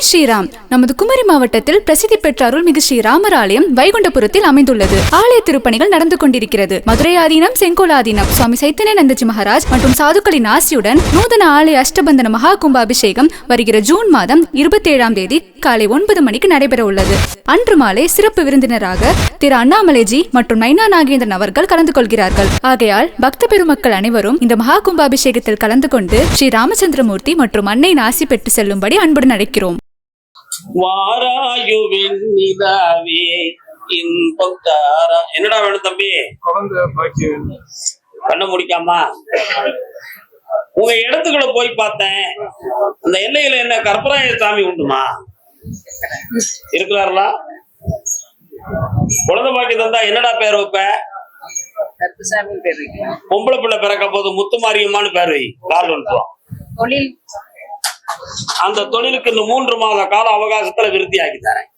ஜெய் ஸ்ரீராம். நமது குமரி மாவட்டத்தில் பிரசித்தி பெற்ற அருள்மிகு ஸ்ரீ ராமர் ஆலயம் வைகுண்டபுரத்தில் அமைந்துள்ளது. ஆலய திருப்பணிகள் நடந்து கொண்டிருக்கிறது. மதுரை ஆதீனம் செங்கோல் ஆதீனம் சுவாமி சைத்தன்யானந்தஜி மகாராஜ் மற்றும் சாதுக்களின் ஆசியுடன் நூதன ஆலய அஷ்டபந்தன மகா கும்பாபிஷேகம் வருகிற ஜூன் மாதம் இருபத்தி ஏழாம் தேதி காலை ஒன்பது மணிக்கு நடைபெற உள்ளது. அன்று மாலை சிறப்பு விருந்தினராக திரு அண்ணாமலைஜி மற்றும் நைனா நாகேந்திரன் அவர்கள் கலந்து கொள்கிறார்கள். ஆகையால் பக்த பெருமக்கள் அனைவரும் இந்த மகா கும்பாபிஷேகத்தில் கலந்து கொண்டு ஸ்ரீ ராமச்சந்திரமூர்த்தி மற்றும் அன்னையின் ஆசி பெற்று செல்லும்படி அன்புடன் அழைக்கிறோம். வாராயு வெண்ணிலாவே இன்பம் தாரா என்னடா வேணும் தம்பி? கண்ண முடிக்காமா? உங்க இடத்துக்குள்ள போய் பார்த்தேன். அந்த எல்லையில என்ன கற்பராய சாமி உண்டுமா? இருக்கிறார்களா? குழந்தை பாக்கி தந்தா என்னடா பேர் வைப்ப? பொம்பளை பிள்ளை பிறக்க போது முத்துமாரியம்மான்னு பேர் வை. வந்துடும் தொழில் அந்த தொழிலுக்கு இந்த மூன்று மாத கால அவகாசத்துல விருத்தி ஆக்கி தரேன்.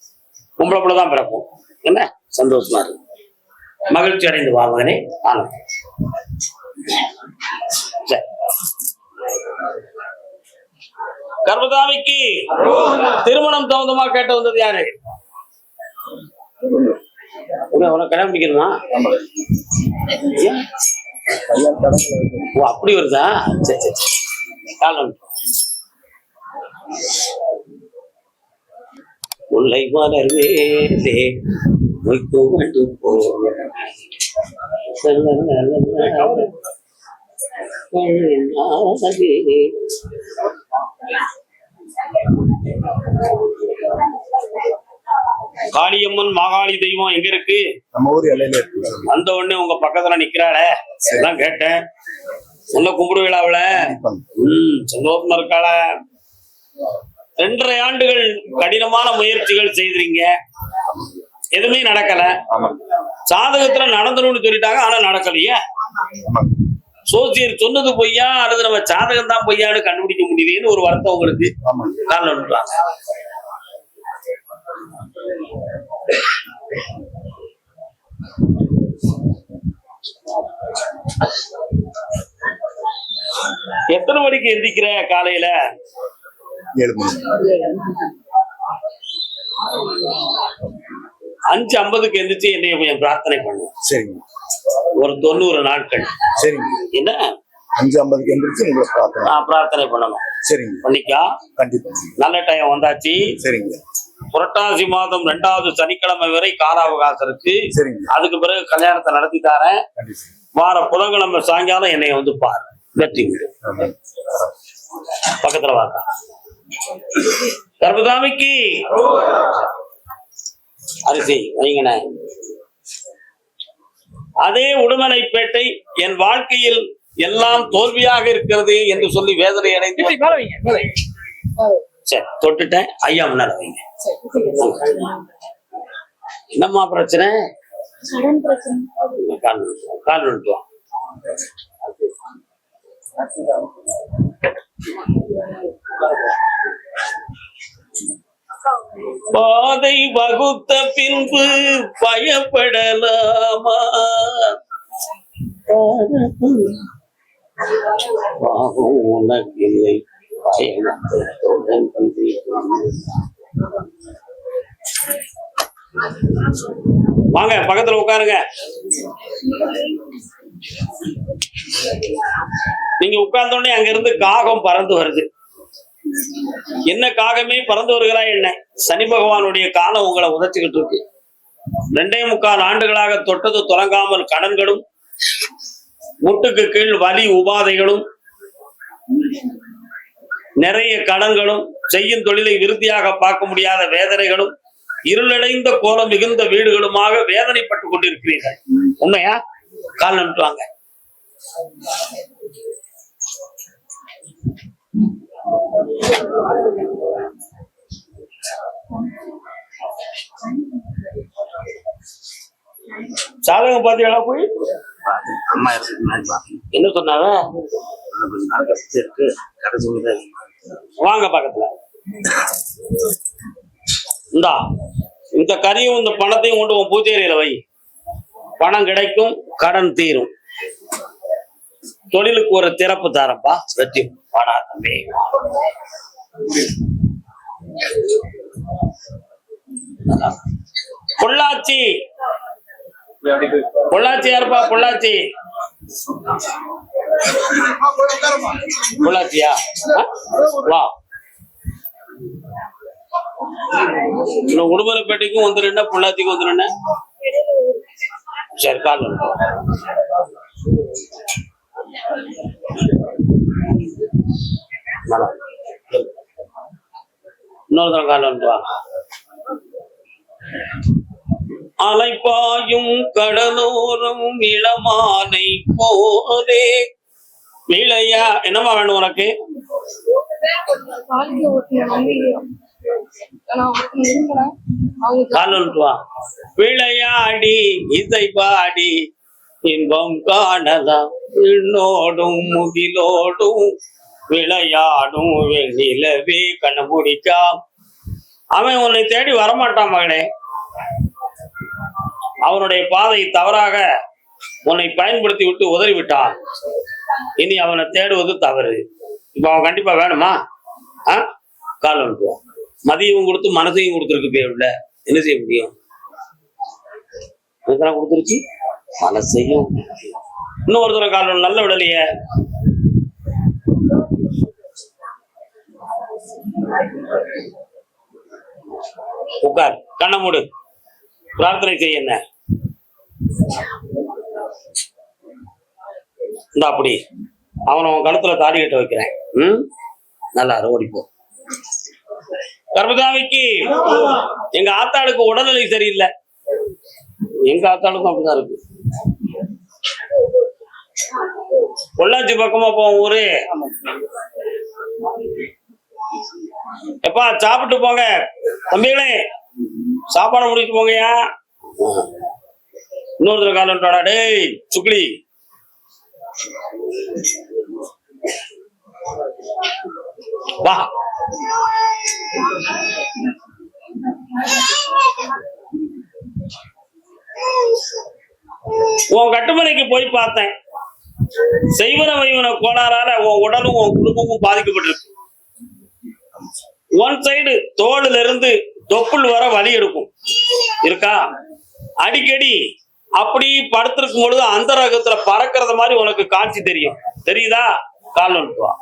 உங்களை பிள்ளை தான் பிறக்கும் என்ன? சந்தோஷமா இருக்கு. மகிழ்ச்சி அடைந்து வா மகனே கர்மதாமிக்கு திருமணம் தகுந்தமா கேட்டு வந்தது யாரு? உனக்கு கல்யாணம் பிடிக்கணுமா அப்படி வருதா? சரி சரி சரி. காலம் முல்லை மலர் மேலே மொய்த்து வந்து போல. காளியம்மன் மாகாளி தெய்வம் எங்க இருக்கு? நம்ம ஊர் எல்லையில இருக்கு. அந்த உடனே உங்க பக்கத்துல நிக்கிறாளே. எல்லாம் கேட்டேன். உன்னை கும்பிடுவீளா அவள? கண்டிப்பாங்க. உம் சந்தோஷமா இருக்காள. ரெண்டரை ஆண்டுகள் கடினமான முயற்சிகள் செய்திருங்க எதுவுமே நடக்கல. சாதகத்துல நடந்தணும்னு சொல்லிட்டாங்க ஆனா நடக்கலையே. சோசியர் சொன்னது பொய்யா அல்லது நம்ம சாதகம் தான் பொய்யான்னு கண்டுபிடிக்க முடியுதுன்னு ஒரு வருத்தம் உங்களுக்கு காரணம் எத்தனை மணிக்கு எந்திக்கிற காலையில? ஏழு மணி. அஞ்சு ஐம்பதுக்கு எந்திரிச்சு என்னைய கொஞ்சம் பிரார்த்தனை பண்ணு. சரிங்க. ஒரு தொண்ணூறு நாட்கள். சரிங்க. என்ன? அஞ்சு ஐம்பதுக்கு எந்திரிச்சு உங்களை நான் பிரார்த்தனை பண்ணணும். சரிங்க. பண்ணிக்கா? கண்டிப்பா. நல்ல டைம் வந்தாச்சு. சரிங்க. புரட்டாசி மாதம் ரெண்டாவது சனிக்கிழமை வரை கால அவகாசம் இருக்கு. சரிங்க. அதுக்கு பிறகு கல்யாணத்தை நடத்தி தரேன். வார புதன்கிழமை சாயங்காலம் என்னைய வந்து பாரு. வெற்றி. பக்கத்துல வாக்கா. கர்மதாமிக்கு அரிசி வைங்கண்ணே அதே உடுமலைப்பேட்டை என் வாழ்க்கையில் எல்லாம் தோல்வியாக இருக்கிறது என்று சொல்லி வேதனை அடைந்து சரி தொட்டுட்டேன். ஐயா முன்னால வைங்க. என்னம்மா பிரச்சனை? கால் கால். பாதை வகுத்த பின்பு பயப்படலாமா? பாவம் உனக்கில்லை வாங்க பக்கத்துல உட்காருங்க. நீங்க உட்கார்ந்த உடனே அங்க இருந்து காகம் பறந்து வருது. என்ன காகமே பறந்து வருகிறாய் என்ன? சனி பகவானுடைய காலம் உங்களை உதச்சிக்கிட்டு இருக்கு. ரெண்டே முக்கால் ஆண்டுகளாக தொட்டது தொடங்காமல் கடன்களும் முட்டுக்கு கீழ் வலி உபாதைகளும் நிறைய கடன்களும் செய்யும் தொழிலை விருத்தியாக பார்க்க முடியாத வேதனைகளும் இருளடைந்த கோலம் மிகுந்த வீடுகளுமாக வேதனைப்பட்டுக் கொண்டிருக்கிறீர்கள். உண்மையா? கால் நட்டுவாங்க சாதகம் பாத்தீங்களா போய்? அம்மா என்ன சொன்னாங்க? வாங்க பக்கத்துல. இந்தா இந்த கறியும் இந்த பணத்தையும் கொண்டு உன் பூச்சேரியில வை. பணம் கிடைக்கும் கடன் தீரும். தொழிலுக்கு ஒரு திறப்பு தரப்பா. வெற்றி வாடா தம்பி பொள்ளாச்சி. பொள்ளாச்சி யாருப்பா? பொள்ளாச்சி. பொள்ளாச்சியா? வா. உடுமலைப்பேட்டைக்கும் வந்துருன்னா பொள்ளாச்சிக்கும் வந்துருன்னா சரி கால் வந்து இன்னொரு தரம் கால் வந்து அலைப்பாயும் கடலோரம் இளமானை போதே இளையா என்னமா வேணும் உனக்கு? வாழ்க்கை கால் வா. விளையாடி இசை பாடி இன்பம் காணலாம். விண்ணோடும் முகிலோடும் விளையாடும் வெண்ணிலவே கண்ண முடிக்கா அவன் உன்னை தேடி வரமாட்டான் மகனே. அவனுடைய பாதை தவறாக உன்னை பயன்படுத்தி விட்டு உதறி விட்டான் இனி அவனை தேடுவது தவறு. இப்ப அவன் கண்டிப்பா வேணுமா? ஆ? கால் அனுப்புவான் மதியமும் கொடுத்து மனசையும் கொடுத்துருக்கு பேருல என்ன செய்ய முடியும்? இதெல்லாம் கொடுத்துருச்சு? மனசையும் இன்னும் ஒரு தடவை நல்ல விடலைய உட்கார் கண்ணை மூடு. பிரார்த்தனை செய்ய என்ன? இந்த அப்படி. அவனை உன் கழுத்துல தாடி கட்ட வைக்கிறேன். ம்? நல்லா ஓடிப்போ. கர்மதாமிக்கு எங்க ஆத்தாளுக்கு உடல்நிலை சரியில்லை. எங்க ஆத்தாளுக்கும் அப்படிதான் இருக்கு. பொள்ளாச்சி பக்கமா போவோம் ஊரு. எப்பா சாப்பிட்டு போங்க. தம்பிகளே சாப்பாடு முடிச்சுட்டு போங்கயா இன்னொருத்தர் காலம்டாடா டேய் சுக்லி வா. உன் கட்டுமனைக்கு போய் பார்த்தேன். செய்வன வைவன கோளாறால உன் உடலும் உன் குடும்பமும் பாதிக்கப்பட்டிருக்கு. ஒன் சைடு தோல்ல இருந்து தொப்புள் வர வலி எடுக்கும். இருக்கா? அடிக்கடி அப்படி படுத்திருக்கும் பொழுது அந்த ரகத்துல பறக்கிறது மாதிரி உனக்கு காட்சி தெரியும். தெரியுதா? கால் வந்துட்டு வா.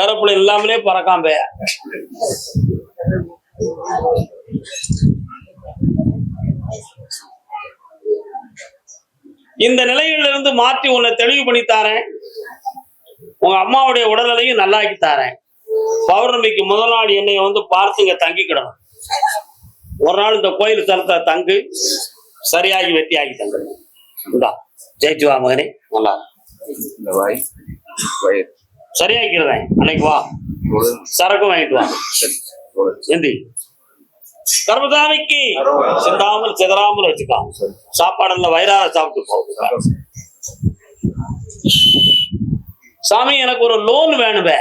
ஏரோப்ளேன் இல்லாமலே பறக்காம. இந்த நிலையில இருந்து மாற்றி உன்னை தெளிவு பண்ணி தாரேன். உங்க அம்மாவுடைய உடல்நிலையும் நல்லாக்கி தாரேன். பௌர்ணமிக்கு முதல் நாள் என்னைய வந்து பார்த்து இங்க தங்கிக்கிடணும். ஒரு நாள் இந்த கோயில் தலத்துல தங்கு சரியாகி வெட்டியாகி தங்கு. இந்தா ஜெயிச்சு வா மகனே நல்லா இந்த வாய். வயிறு. சரியாக்கிறேன் அன்னைக்கு வா. சரக்கு வாங்கிட்டு வா. எந்தி கர்மசாமிக்கு. சிந்தாமல் சிதறாமல் வச்சுக்கோ. சாப்பாடுல வயிறார சாப்பிட்டு போ. சாமி எனக்கு ஒரு லோன் வேணுமே.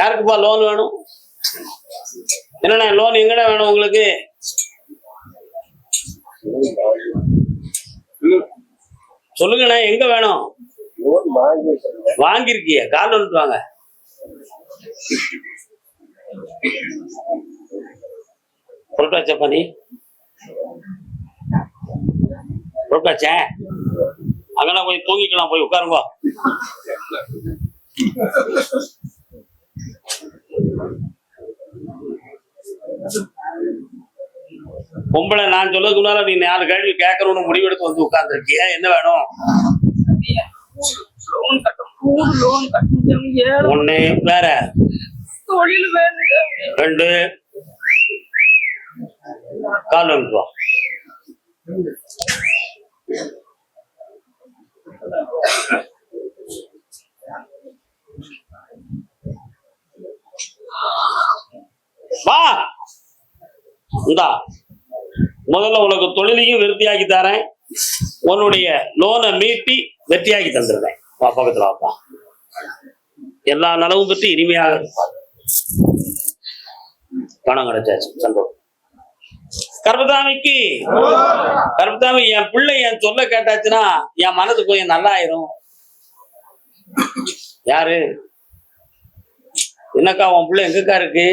யாருக்குப்பா லோன் வேணும்? என்னண்ணே லோன் எங்கடா வேணும் உங்களுக்கு? சொல்லுங்கண்ணே எங்க வேணும்? வாங்கிருக்கிய கால் வந்துட்டு வாங்க. புரட்டாச்சா நீ? புரட்டாச்சா அங்கெல்லாம் போய் தூங்கிக்கலாம் போய் உட்காருங்க பொம்பளை நான் சொல்லதுக்கு முன்னால நீ நாலு கேள்வி கேட்கணும்னு முடிவெடுத்து வந்து உட்கார்ந்துருக்கிய? என்ன வேணும்? லோன் லோன் ஒண்ணு வேற. தொழில் வேணுங்க ரெண்டு. கால் வந்துட்டு வா வா. இந்தா. முதல்ல உனக்கு தொழிலையும் விருத்தியாக்கி தரேன். உன்னுடைய லோனை மீட்டி வெற்றியாக்கி தந்துடுறேன் வா பக்கத்துல வாப்பா. எல்லா நலவும் பற்றி இனிமையாக இருப்பார். பணம் கிடைச்சாச்சு. சந்தோஷம். கர்மதாமிக்கு கர்மதாமி என் பிள்ளை என் சொல்ல கேட்டாச்சுன்னா என் மனது கொஞ்சம் நல்லா ஆயிரும் யாரு? என்னக்கா உன் பிள்ளை எங்கக்கா இருக்கு?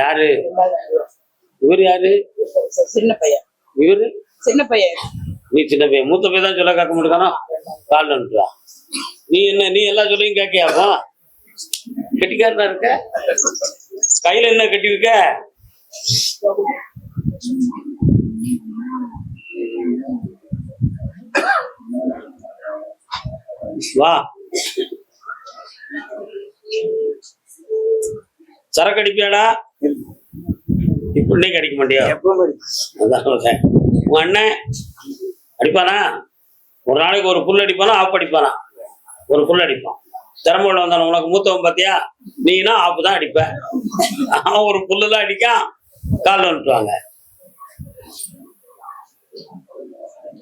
யாரு? இவர் யாரு? சின்ன பையன். இவரு? சின்ன பையன். நீ சின்ன பையன். மூத்த பையன் தான் சொல்ல கேட்க மாட்டேங்கானா கால் நின்றுவா நீ என்ன நீ எல்லா சொல்லியும் கேட்கியாப்பா கெட்டிக்காரனா இருக்க? கையில என்ன கட்டியிருக்க வா. சரக்கு அடிப்பியாடா? இப்படி அடிக்க மாட்டியா? அதான். உன் அண்ணன் அடிப்பானா? ஒரு நாளைக்கு ஒரு புல் அடிப்பானா ஆப் அடிப்பானா? ஒரு புல் அடிப்பான். திறமையுள்ள வந்தான உனக்கு மூத்தவன் பாத்தியா? நீனா ஆப்பு தான் அடிப்ப. அவன் ஒரு புல்லுலாம் அடிக்கான். கால் வந்துட்டுவாங்க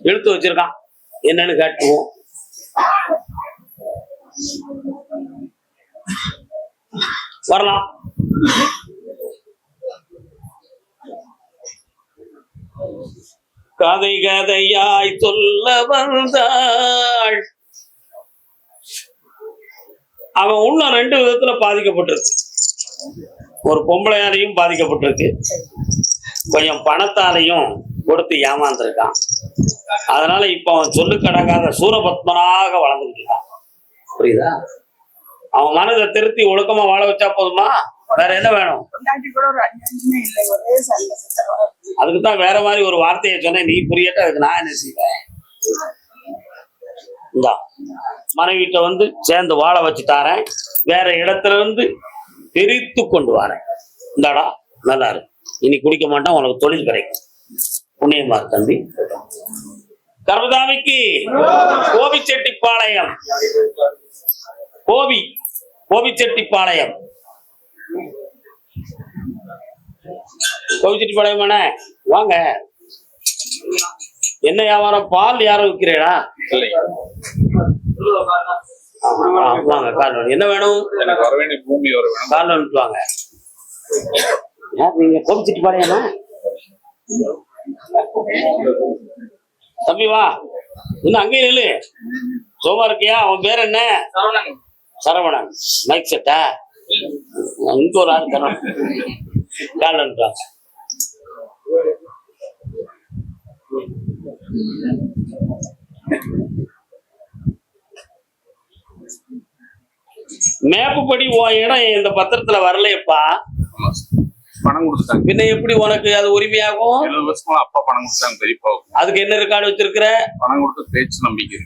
இழுத்து வச்சிருக்கான். என்னன்னு காட்டுவோம். வரலாம். கதை கதையாய் சொல்ல வந்தாள். அவன் இன்னும் ரெண்டு விதத்துல பாதிக்கப்பட்டிருக்கு. ஒரு பொம்பளையாலையும் பாதிக்கப்பட்டிருக்கு. கொஞ்சம் பணத்தாலையும் கொடுத்து ஏமாந்துருக்கான். அதனால இப்ப அவன் சொல்லு கடங்காத சூரபத்மனாக வளர்ந்துகிட்டு இருக்கான். புரியுதா? அவன் மனதை திருத்தி ஒழுக்கமா வாழ வச்சா போதுமா? வேற என்ன வேணும்? அதுக்கு தான் வேற மாதிரி ஒரு வார்த்தையை சொன்னேன். நீ புரியட்ட அதுக்கு நான் என்ன செய்வேன்? இந்தா மனைவிட்ட வந்து சேர்ந்து வாழ வச்சு தாரேன். வேற இடத்துல இருந்து பிரித்து கொண்டு வரேன். இந்தாடா நல்லா இருக்கு இனி குடிக்க மாட்டான் உனக்கு தொழில் கிடைக்கும். புண்ணியமா தம்பி. கர்மதாமிக்கு கோபிச்செட்டிப்பாளையம். கோபி கோபிச்செட்டிப்பாளையம். கோபிச்செட்டிப்பாளையம் அண்ணே, வாங்க. என்ன வியாபாரம்? பால் யாரும் விற்கிறீடா இல்லை. வாங்க வலி. என்ன வேணும்? எனக்கு வர வேண்டிய பூமி வர வேணும். வாங்க. யார் நீங்க கோபிச்செட்டிப்பாளையமா தம்பி வா. இன்னும் அங்கேயே நில்லு சோமா இருக்கியா? அவன் பேர் என்ன? சரவணன். மைக் செட்டா? ஆள் தரோம் கால் வந்துட்டு வாங்க மேப்புப்படி உன் இடம் இந்த பத்திரத்துல வரலையப்பா. பணம் கொடுத்துட்டாங்க பின்ன எப்படி உனக்கு அது உரிமையாகும் எழுபது வருஷமா அப்பா பணம் கொடுத்தாங்க பெரியப்பாவுக்கு அதுக்கு என்ன ரெக்கார்டு வச்சிருக்கிற பணம் கொடுத்து பேச்சு நம்பிக்கை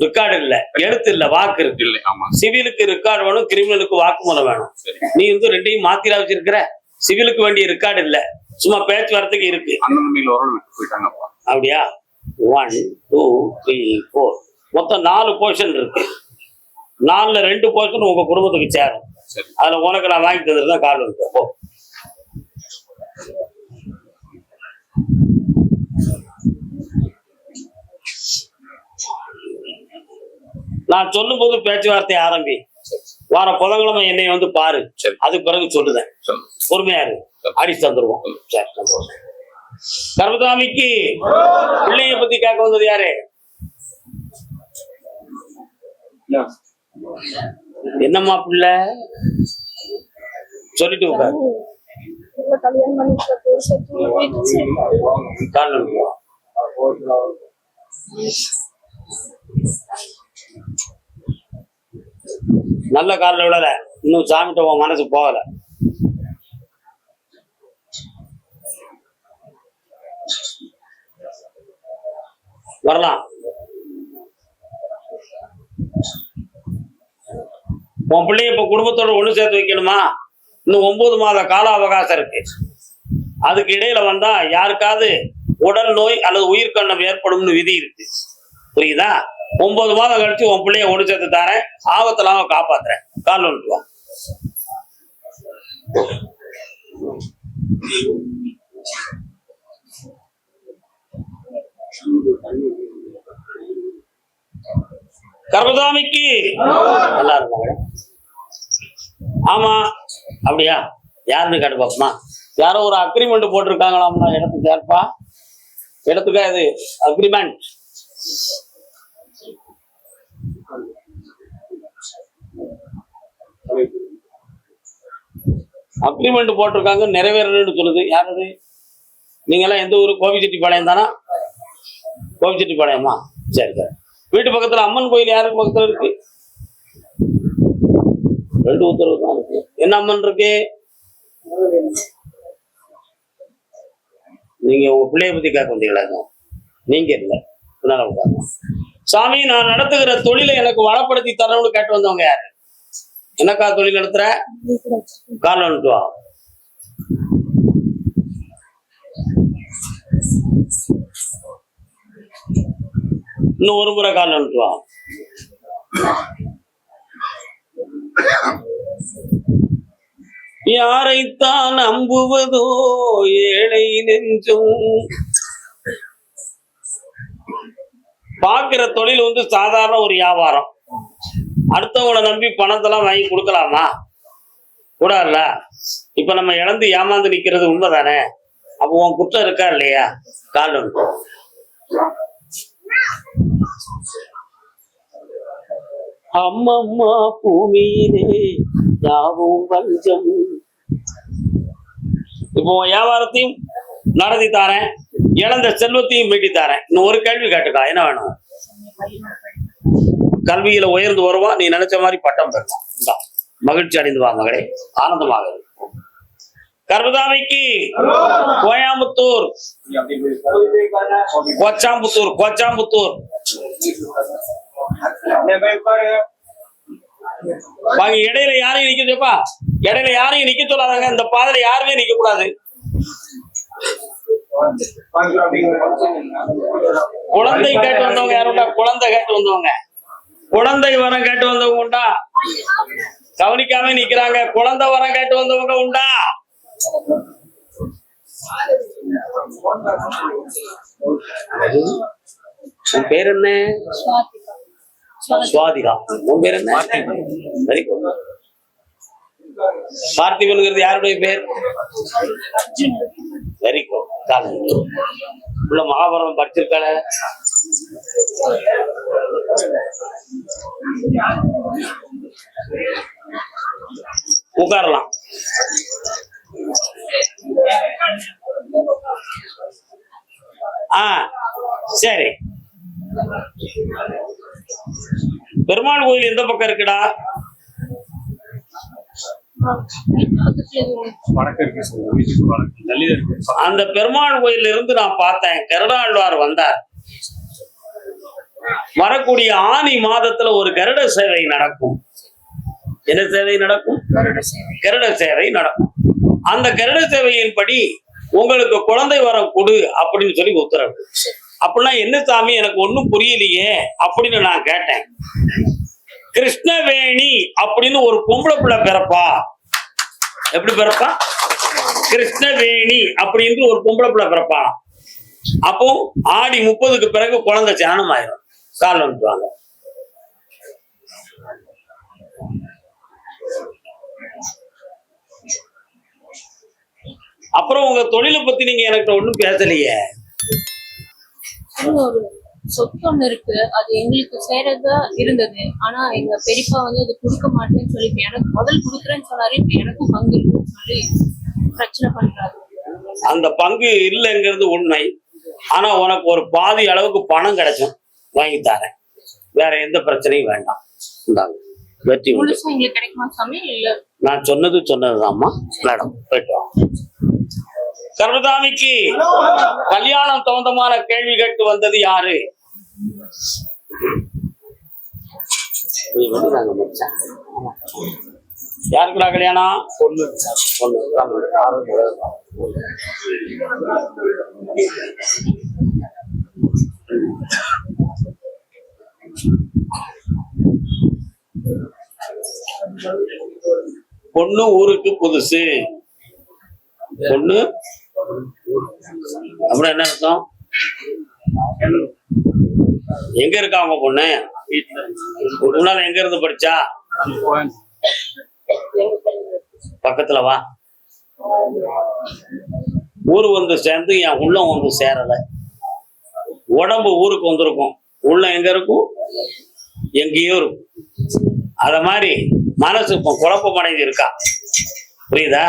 ரெக்கார்டு இல்ல எழுத்து இல்ல வாக்கு இருக்கு. இல்லை ஆமா. சிவிலுக்கு ரெக்கார்டு வேணும் கிரிமினலுக்கு வாக்குமூலம் வேணும். சரி. நீ வந்து ரெண்டையும் மாத்திரா வச்சிருக்கிற. சிவிலுக்கு வேண்டிய ரெக்கார்டு இல்ல. சும்மா பேச்சுவார்த்தைக்கு இருக்கு. விட்டு போயிட்டாங்க அப்பா. அப்படியா? ஒன் டூ த்ரீ ஃபோர் மொத்தம் நாலு போர்ஷன் இருக்கு. நாலுல ரெண்டு போர்ஷன் உங்க குடும்பத்துக்கு சேரும். சரி. அதுல உனக்கு நான் வாங்கி தந்துருந்தா கால் வந்து நான் சொல்லும் போது பேச்சுவார்த்தை ஆரம்பி. வார புதன்கிழமை என்னை வந்து பாரு. அதுக்கு பிறகு சொல்லுதேன். சொல்லு பொறுமையா இரு. அடிச்சு தந்துருவோம். சரி. கர்மதாமிக்கு பிள்ளைய பத்தி கேட்க வந்தது யாரு? என்னம்மா பிள்ளை? சொல்லிட்டு. கால். நல்ல காலில் விடல. இன்னும் சாமிட்ட உன் மனசு போகல. வரலாம். உன் பிள்ளைய இப்ப குடும்பத்தோட ஒண்ணு சேர்த்து வைக்கணுமா? இன்னும் ஒன்பது மாத கால அவகாசம் இருக்கு. அதுக்கு இடையில வந்தா யாருக்காவது உடல் நோய் அல்லது உயிர்கண்ணம் ஏற்படும்னு விதி இருக்கு. புரியுதா? ஒன்பது மாதம் கழிச்சு உன் பிள்ளைய ஒன்று சேர்த்து ஆபத்துல அவன் காப்பாத்துறேன். கால் வந்துட்டு கர்மதாமிக்கு நல்லா இருப்பாங்க. ஆமா. அப்படியா? யாருன்னு கேட்டு பாப்போமா யாரோ ஒரு அக்ரிமெண்ட் போட்டிருக்காங்களாம்னா இடத்துக்கு யாருப்பா இடத்துக்கா இது. அக்ரிமெண்ட் அக்ரிமெண்ட் போட்டிருக்காங்க நிறைவேறணும்னு சொல்லுது. யாரது? அது நீங்க எல்லாம் எந்த ஊர்? கோபிச்செட்டிப்பாளையம் தானா? கோபிச்செட்டிப்பாளையமா? சரி சார். வீட்டு பக்கத்துல அம்மன் கோயில் யாருக்கு பக்கத்துல இருக்கு? ரெண்டு உத்தரவு தான் இருக்கு. என்ன அம்மன் இருக்கு? நீங்க உங்க பிள்ளைய பத்தி கேட்க வந்தீங்களா நீங்க இல்ல. சாமி நான் நடத்துகிற தொழிலை எனக்கு வளப்படுத்தி தரணும்னு கேட்டு வந்தவங்க யாரு? என்னக்கா தொழில் நடத்துற? கால் வந்துட்டு வா. இன்னும் ஒரு முறை கால் வந்துட்டு வா. யாரைத்தான் நம்புவதோ ஏழை நெஞ்சும். பாக்குற தொழில் வந்து சாதாரண ஒரு வியாபாரம். அடுத்தவங்களை நம்பி பணத்தெல்லாம் வாங்கி கொடுக்கலாமா? கூடாதுல்ல? இப்ப நம்ம இழந்து ஏமாந்து நிக்கிறது உண்மைதானே? அப்போ உன் குற்றம் இருக்கா இல்லையா? கால் அம்மம்மா பூமியிலே யாவும் பஞ்சம் இப்போ உன் வியாபாரத்தையும் நடத்தி தாரேன். இழந்த செல்வத்தையும் மீட்டி தாரேன். இன்னும் ஒரு கேள்வி கேட்டுக்கா என்ன வேணும்? கல்வியில உயர்ந்து வருவா நீ நினைச்ச மாதிரி பட்டம் பெறலாம். மகிழ்ச்சி அடைந்து வா மகளே. ஆனந்தமாக இரு. கர்மதாமிக்கு கோயாமுத்தூர் கோச்சாம்புத்தூர் கோச்சாம்புத்தூர். வாங்க இடையில யாரையும் நிக்கதுப்பா இடையில யாரையும் நிக்க சொல்லாதாங்க இந்த பாதையில யாருமே நிக்க கூடாது. குழந்தை கேட்டு வந்தவங்க யாரும் குழந்தை கேட்டு வந்தவங்க. குழந்தை வரம் கேட்டு வந்தவங்க உண்டா? கவனிக்காம நிக்கிறாங்க. குழந்தை வரம் கேட்டு வந்தவங்க உண்டா? உன் பேர் என்ன? சுவாதிகா. உன் பேர் என்ன? வெரி குட் யாருடைய பேர்? வெரி குட் உள்ள மகாபாரதம் படிச்சிருக்காள. உட்காரலாம் ஆ சரி. பெருமாள் கோயில் எந்த பக்கம் இருக்குடா? அந்த பெருமாள் கோயில்ல இருந்து நான் பார்த்தேன். கருடாழ்வார் வந்தார். வரக்கூடிய ஆனி மாதத்துல ஒரு கருட சேவை நடக்கும். என்ன சேவை நடக்கும்? கருட சேவை. நடக்கும். அந்த கருட சேவையின்படி உங்களுக்கு குழந்தை வரம் கொடு அப்படின்னு சொல்லி உத்தரவு. அப்படின்னா என்ன சாமி எனக்கு ஒண்ணும் புரியலையே அப்படின்னு நான் கேட்டேன். கிருஷ்ணவேணி அப்படின்னு ஒரு பொம்பளை பிள்ளை பிறப்பா? எப்படி பிறப்பா? கிருஷ்ணவேணி அப்படின்னு ஒரு பொம்பளை பிள்ளை பிறப்பா? அப்போ ஆடி முப்பதுக்கு பிறகு குழந்தை ஜானம் ஆயிரும் கால் வந்துவாங்க அப்புறம் உங்க தொழிலை பத்தி நீங்க எனக்கு ஒண்ணும் பேசலையே. ஒரு சொத்து ஒண்ணு இருக்கு. அது எங்களுக்கு சேரதா இருந்தது. ஆனா எங்க பெரியப்பா வந்து அது கொடுக்க மாட்டேன்னு சொல்லி இப்ப எனக்கு முதல் கொடுக்குறேன்னு சொன்னாரு. இப்ப எனக்கும் பங்கு இருக்குன்னு சொல்லி பிரச்சனை பண்றாரு. அந்த பங்கு இல்லைங்கிறது உண்மை. ஆனா உனக்கு ஒரு பாதி அளவுக்கு பணம் கிடைக்கும். வாங்கி தரேன் வேற எந்த பிரச்சனையும் வேண்டாம். இந்தாங்க வெற்றி நான் சொன்னது சொன்னதுதாம்மா. மேடம் போயிட்டு வாங்க. கருணாமிக்கு கல்யாணம் சம்பந்தமான கேள்வி கேட்டு வந்தது யாரு. யாருக்குடா கல்யாணம்? பொண்ணு. பொண்ணு. பொண்ணு ஊருக்கு புதுசு. பொண்ணு? அப்புறம் என்ன அர்த்தம்? எங்க இருக்கா அவங்க பொண்ணு? முன்னால எங்க இருந்து படிச்சா? பக்கத்துல வா. ஊர் வந்து சேர்ந்து என் உள்ளம் வந்து சேரல. உடம்பு ஊருக்கு வந்திருக்கும். உள்ள எங்க இருக்கும்? எங்கேயோ இருக்கும். அத மாதிரி மனசு இப்போ குழப்பம் அடைஞ்சு இருக்கா? புரியுதா?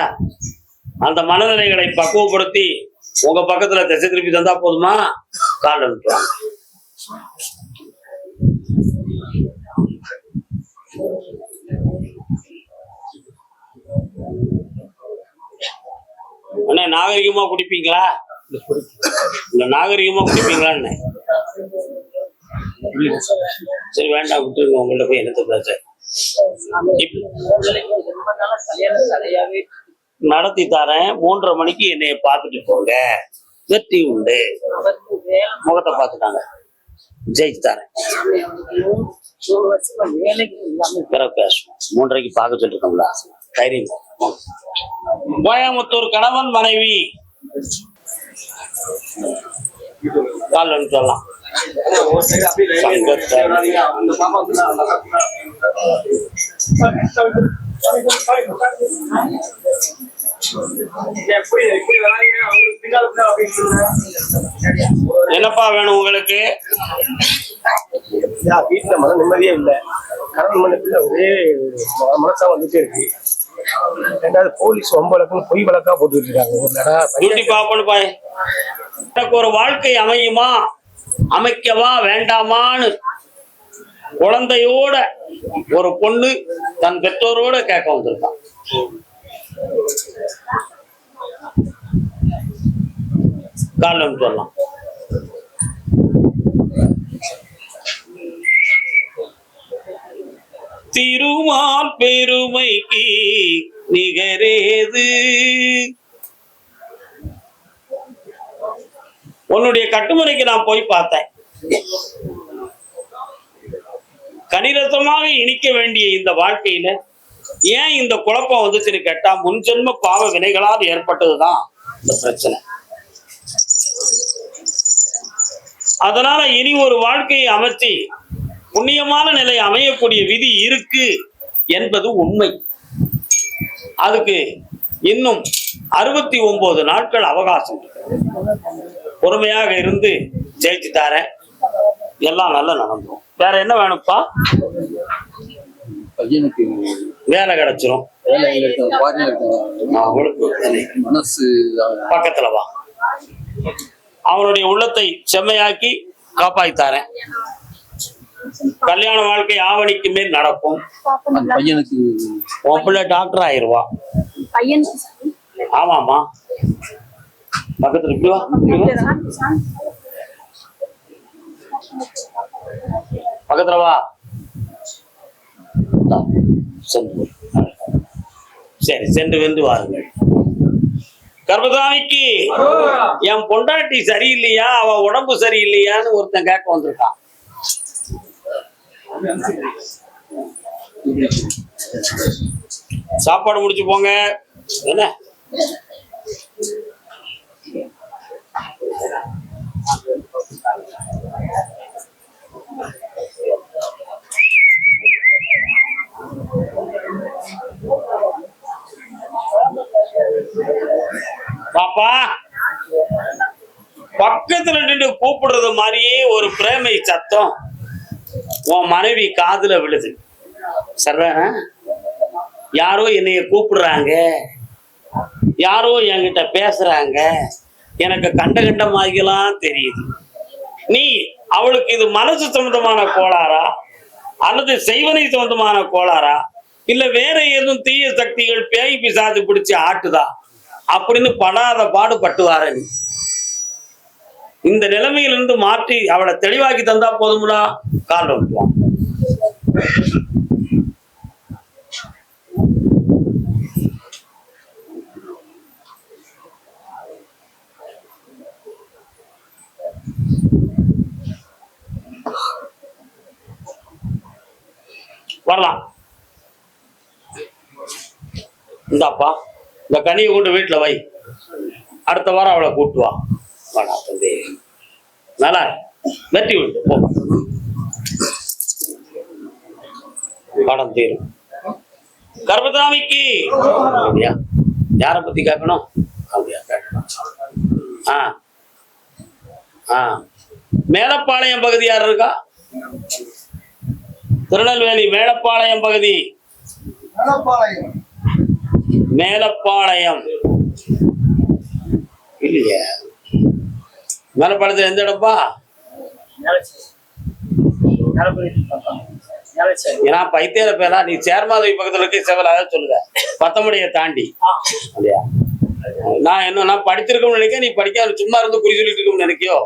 அந்த மனநிலைகளை பக்குவப்படுத்தி உங்க பக்கத்துல திசை திருப்பி தந்தா போதுமா? கால் அனுப்புவாங்க அண்ணா நாகரிகமா குடிப்பீங்களா? இல்ல நாகரிகமா குடிப்பீங்களா சரி வேண்டாம் விட்டுருங்க. உங்கள்ட்ட போய் என்னத்த பேச நடத்தி தரேன். மூன்றரை மணிக்கு என்னைய பார்த்துட்டு போங்க. வெற்றி உண்டு. முகத்தை பார்த்துட்டாங்க. ஜெயிச்சு தரேன். பேசுவோம். மூன்றரைக்கு பார்க்க சொல்லிருக்கோம்ல. தைரியம். கோயம்புத்தூர் கணவன் மனைவி. கால் சொல்லலாம் என்னப்பா வேணும் உங்களுக்கு? வீட்டுல மன நிம்மதியே இல்ல. கடன் மனத்துல ஒரே மனசா வந்துட்டே இருக்கு. ரெண்டாவது போலீஸ் ஒம்ப வழக்கம் பொய் வழக்கா போட்டுட்டு இருக்காங்க. ஒரு நடா பாப்பனு பாய். எனக்கு ஒரு வாழ்க்கை அமையுமா? அமைக்கவா வேண்டாமான்னு குழந்தையோட ஒரு பொண்ணு தன் பெற்றோரோட கேட்க வந்திருக்கான். காலம் சொல்லலாம். திருமால் பெருமைக்கு நிகரேது. உன்னுடைய கட்டுமுறைக்கு நான் போய் பார்த்தேன். கணிரசமாக இனிக்க வேண்டிய இந்த வாழ்க்கையில ஏன் இந்த குழப்பம் வந்துச்சுன்னு கேட்டா முன் ஜென்ம பாவ வினைகளால் ஏற்பட்டதுதான் இந்த பிரச்சனை. அதனால இனி ஒரு வாழ்க்கையை அமைச்சு புண்ணியமான நிலை அமையக்கூடிய விதி இருக்கு என்பது உண்மை. அதுக்கு இன்னும் அறுபத்தி ஒன்பது நாட்கள் அவகாசம் இருக்கு. பொறுமையாக இருந்து ஜெயிச்சு தரேன் எல்லாம் நல்லா நடந்துரும். வேற என்ன வேணும்ப்பா? வேலை கிடைச்சிரும். மனசு பக்கத்துல வா. அவனுடைய உள்ளத்தை செம்மையாக்கி காப்பாத்தி தரேன் கல்யாண வாழ்க்கை ஆவணிக்கு மேல் நடக்கும். பையனுக்கு உன் பிள்ளை டாக்டர் ஆயிருவா. பையன் ஆமாமா பக்கத்துல இப்படி வா, பக்கத்துல வா. சென்று. சரி சென்று வென்று வாருங்கள். கர்மசாமிக்கு என் பொண்டாட்டி சரியில்லையா? அவ உடம்பு சரியில்லையான்னு ஒருத்தன் கேட்க வந்திருக்கான். சாப்பாடு முடிச்சு போங்க. என்ன? பாப்பா பக்கத்துல நின்று கூப்பிடுறது மாதிரியே ஒரு பிரேமை சத்தம். உன் மனைவி காதுல விழுது. சர்வன யாரோ என்னைய கூப்பிடுறாங்க. யாரோ என்கிட்ட பேசுறாங்க. எனக்கு கண்ட கண்ட மாதிரிலாம் தெரியுது. நீ அவளுக்கு இது மனசு சம்பந்தமான கோளாறா? அல்லது செய்வனை சம்பந்தமான கோளாறா? இல்ல வேற ஏதும் தீய சக்திகள் பேய் பிசாது பிடிச்சு ஆட்டுதா? அப்படின்னு படாத பாடு பட்டுவார நீ. இந்த நிலைமையிலிருந்து மாற்றி அவளை தெளிவாக்கி தந்தா போதும்டா? கால் வந்துவான் வரலாம் இந்தாப்பா இந்த கனியை கொண்டு வீட்டுல வை. அடுத்த வாரம் அவளை கூட்டுவா வாடா தம்பி. நல்லா வெற்றி வெட்டி விட்டு போ. படம் தீரும். கர்பதாமிக்கு அப்படியா? யாரை பத்தி கேட்கணும்? அப்படியா கேட்கணும். ஆ. ஆ. மேலப்பாளையம் பகுதி யார் இருக்கா? திருநெல்வேலி மேலப்பாளையம் பகுதி. மேலப்பாளையம். இல்லையே. மேலப்பாளையத்துல எந்த இடம்ப்பா ஏன்னா பைத்தியர பேரா நீ சேர்மாதவி பக்கத்துல இருக்க செவல் அதை சொல்லுத. பத்தமடியை தாண்டி. இல்லையா? நான் என்ன நான் படிச்சிருக்கோம்னு நினைக்க நீ படிக்காம சும்மா இருந்து குறி சொல்லிட்டு இருக்கோம்னு நினைக்கியோ?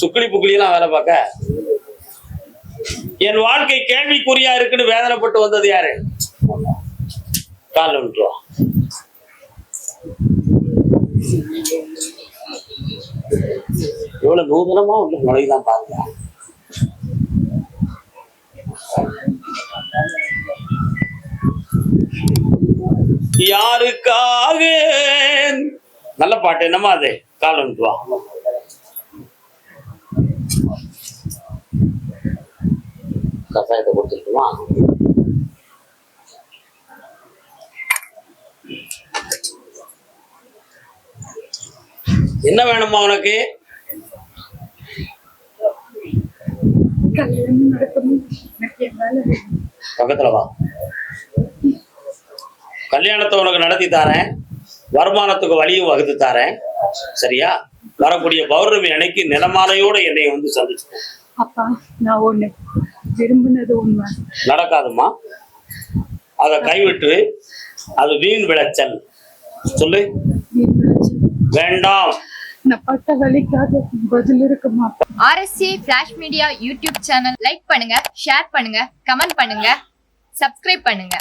சுக்குளி புக்குளியெல்லாம் வேலை பார்க்க? என் வாழ்க்கை கேள்விக்குறியா இருக்குன்னு வேதனைப்பட்டு வந்தது யாரு? கால் விட்டுருவா எவ்வளவு நூதனமா உள்ள நுழைதான் பாருங்க. யாருக்காக? நல்ல பாட்டு என்னமா அது? கால் கசாயத்தை கொடுத்துருக்குமா? என்ன வேணுமா உனக்கு? பக்கத்துல வா. கல்யாணத்தை உனக்கு நடத்தி தரேன். வருமானத்துக்கு வழியும் வகுத்து தரேன். சரியா? வரக்கூடிய பௌர்ணமி அன்னைக்கு நிலமாலையோட என்னை வந்து சந்திச்சு அப்பா நான் ஒண்ணு விரும்பினது உண்மை. நடக்காதுமா அதை கைவிட்டு அது வீண் விளைச்சல். சொல்லு. வேண்டாம். பட்ட வழிக்காக பதில் இருக்குமா RSC flash media YouTube channel like பண்ணுங்க ஷேர் பண்ணுங்க கமெண்ட் பண்ணுங்க சப்ஸ்கிரைப் பண்ணுங்க.